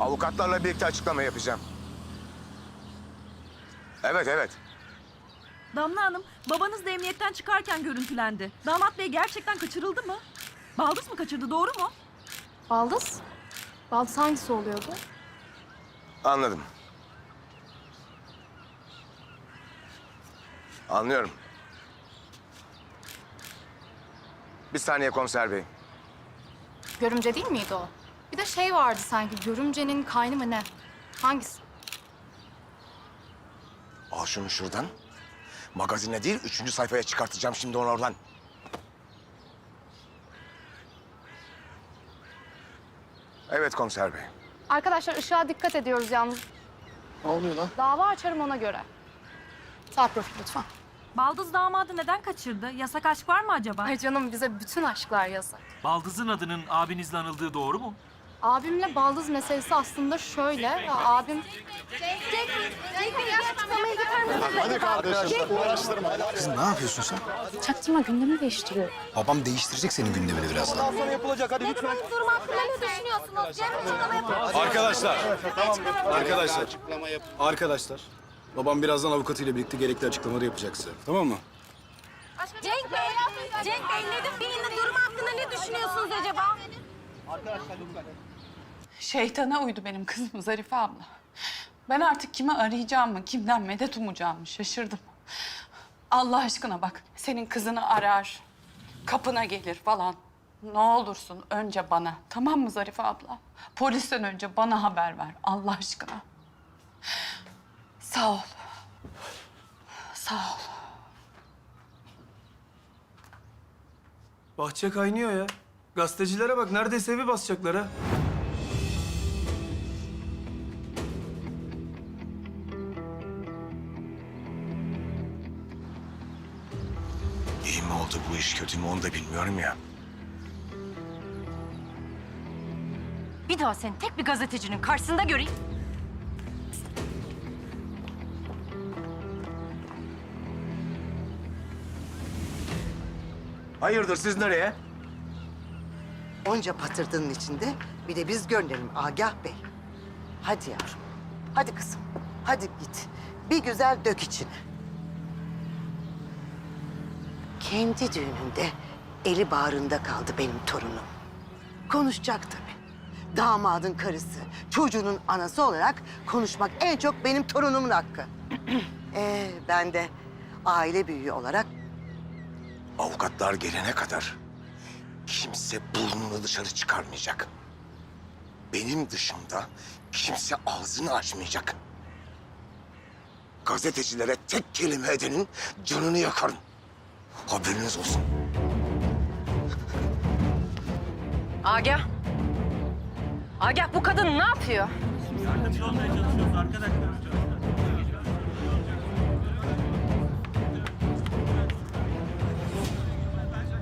Avukatlarla birlikte açıklama yapacağım. Evet, evet. Damla Hanım, babanız da emniyetten çıkarken görüntülendi. Damat bey gerçekten kaçırıldı mı? Baldız mı kaçırdı, doğru mu? Baldız? Baldız hangisi oluyordu? Anladım. Anlıyorum. Bir saniye komiser bey. Görümce değil miydi o? Bir de şey vardı sanki, görümcenin kaynı mı ne? Hangisi? Al şunu şuradan. Magazine değil, üçüncü sayfaya çıkartacağım şimdi onu oradan. Evet komiser bey. Arkadaşlar ışığa dikkat ediyoruz yalnız. Ne oluyor lan? Dava açarım ona göre. Sağ profil lütfen. Baldız damadı neden kaçırdı? Yasak aşk var mı acaba? Ay canım bize bütün aşklar yasak. Baldız'ın adının abinizle anıldığı doğru mu? Abimle baldız meselesi aslında şöyle. Ya abim... Hadi kardeşim uğraştırma. Kızım ne yapıyorsun sen? Çaktırma gündemi değiştiriyor. Babam değiştirecek senin gündemini birazdan. Arkadaşlar. Arkadaşlar. Arkadaşlar. Babam birazdan avukatıyla birlikte gerekli açıklamaları yapacak size. Tamam mı? Cenk Bey, Cenk Bey Nedim Bey'in durumu hakkında ne düşünüyorsunuz acaba? Şeytana uydu benim kızım Zarife abla. Ben artık kimi arayacağımı, kimden medet umacağımı şaşırdım. Allah aşkına bak, senin kızını arar, kapına gelir falan. Ne olursun önce bana, tamam mı Zarife abla? Polisten önce bana haber ver, Allah aşkına. Sağ ol. Sağ ol. Bahçe kaynıyor ya. Gazetecilere bak neredeyse evi basacaklar ha. İş, kötü mü onu da bilmiyorum ya. Bir daha seni tek bir gazetecinin karşısında göreyim. Hayırdır, siz nereye? Onca patırdının içinde bir de biz gönderelim Agah Bey. Hadi yavrum. Hadi kızım. Hadi git. Bir güzel dök içine. Kendi düğününde eli bağrında kaldı benim torunum. Konuşacak tabii. Damadın karısı, çocuğunun anası olarak konuşmak en çok benim torunumun hakkı. ee, ben de aile büyüğü olarak Avukatlar gelene kadar kimse burnunu dışarı çıkarmayacak. Benim dışımda kimse ağzını açmayacak. Gazetecilere tek kelime edenin canını yakarım. Haberiniz olsun. Agah. Agah bu kadın ne yapıyor?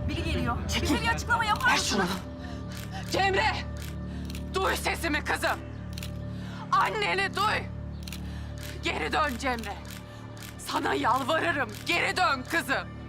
Biri geliyor. Bize bir açıklama yapar mısın? Cemre! Duy sesimi kızım. Anneni duy. Geri dön Cemre. Sana yalvarırım. Geri dön kızım.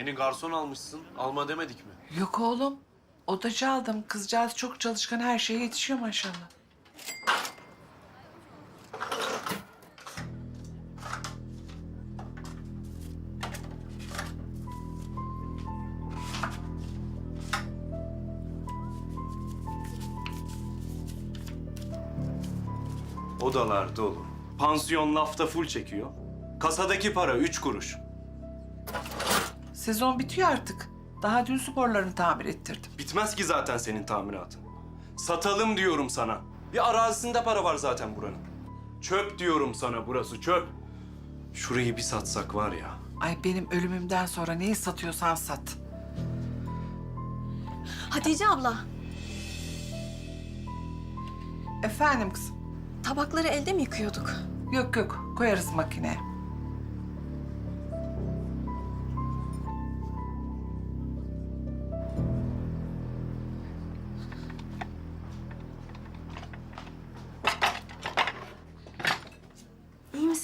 Yeni garson almışsın. Alma demedik mi? Yok oğlum. Odacı aldım. Kızcağız çok çalışkan her şeye yetişiyor maşallah. Odalar dolu. Pansiyon lafta full çekiyor. Kasadaki para üç kuruş. Sezon bitiyor artık. Daha dün sporlarını tamir ettirdim. Bitmez ki zaten senin tamiratın. Satalım diyorum sana. Bir arazisinde para var zaten buranın. Çöp diyorum sana burası çöp. Şurayı bir satsak var ya. Ay benim ölümümden sonra neyi satıyorsan sat. Hatice abla, Efendim kızım. tabakları elde mi yıkıyorduk? Yok yok koyarız makineye.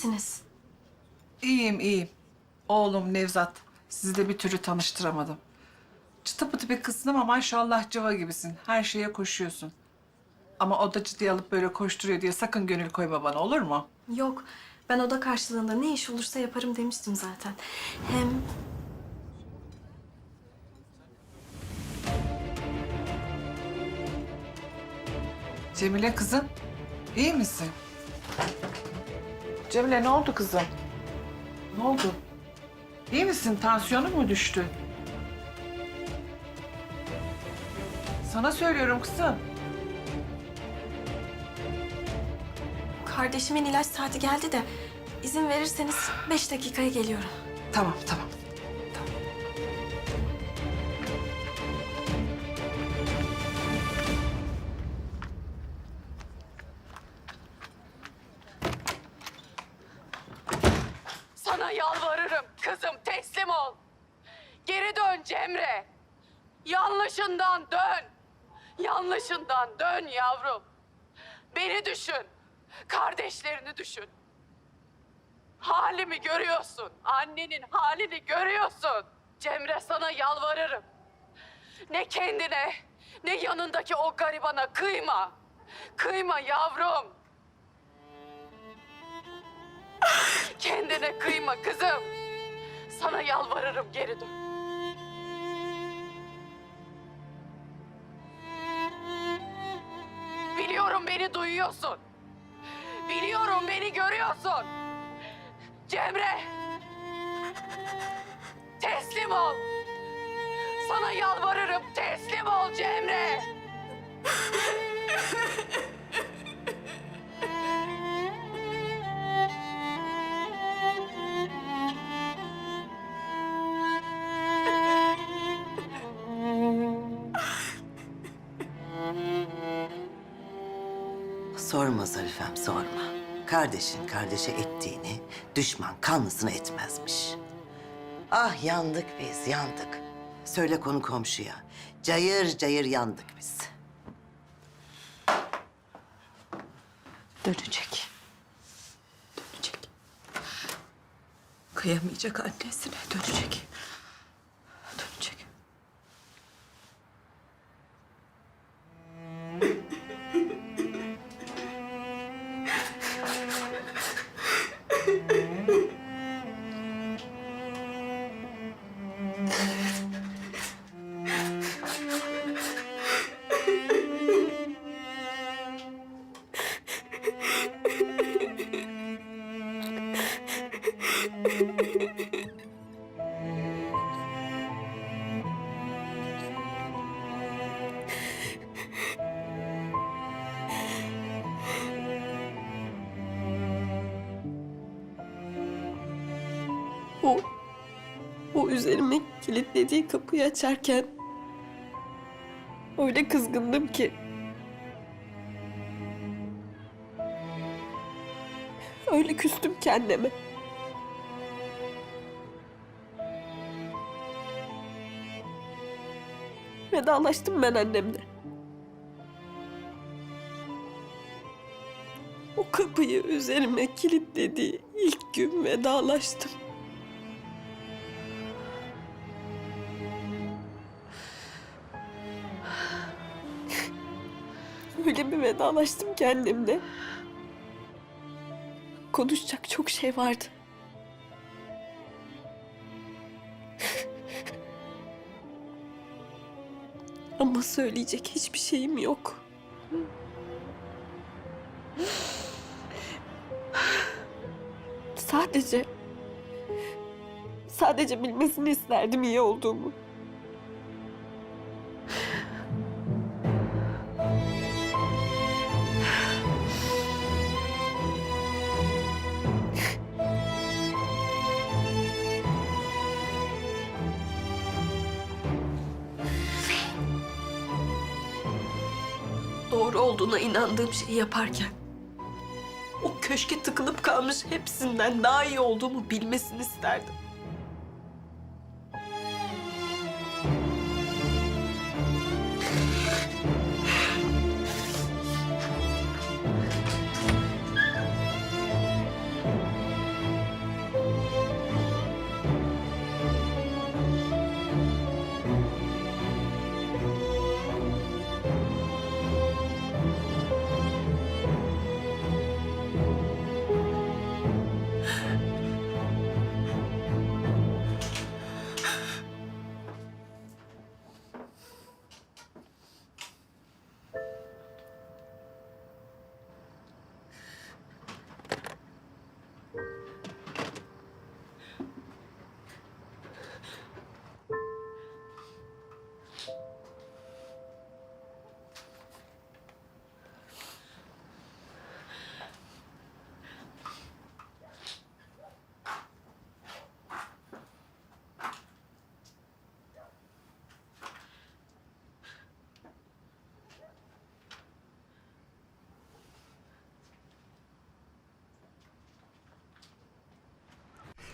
Misiniz? İyiyim iyiyim. Oğlum Nevzat. Sizi de bir türlü tanıştıramadım. Çıtı pıtı bir kızsın ama maşallah cıva gibisin. Her şeye koşuyorsun. Ama odacı diye alıp böyle koşturuyor diye sakın gönül koyma bana olur mu? Yok, ben oda karşılığında ne iş olursa yaparım demiştim zaten. Hem Cemile kızım, iyi misin? Cemile ne oldu kızım? Ne oldu? İyi misin? Tansiyonun mu düştü? Sana söylüyorum kızım. kardeşimin ilaç saati geldi de izin verirseniz beş dakikaya geliyorum. Tamam, tamam. Kızım teslim ol. Geri dön Cemre. Yanlışından dön. Yanlışından dön yavrum. Beni düşün. Kardeşlerini düşün. Halimi görüyorsun. Annenin halini görüyorsun. Cemre sana yalvarırım. Ne kendine ne yanındaki o garibana kıyma. Kıyma yavrum. Kendine kıyma kızım. Sana yalvarırım geri dön. Biliyorum beni duyuyorsun. Biliyorum beni görüyorsun. Cemre. Teslim ol. Sana yalvarırım teslim ol Cemre. Sorma Zarifem sorma. Kardeşin kardeşe ettiğini düşman kanlısına etmezmiş. Ah yandık biz yandık. Söyle konu komşuya. Cayır cayır yandık biz. Dönecek. Dönecek. Kıyamayacak annesine dönecek. O, o üzerime kilitlediği kapıyı açarken öyle kızgındım ki. Öyle küstüm kendime. Vedalaştım ben annemle. O kapıyı üzerime kilitlediği ilk gün vedalaştım. Vedalaştım kendimle. Konuşacak çok şey vardı. Ama söyleyecek hiçbir şeyim yok. Sadece... Sadece bilmesini isterdim iyi olduğumu. Doğru olduğuna inandığım şeyi yaparken o köşke tıkılıp kalmış hepsinden daha iyi olduğumu bilmesini isterdim.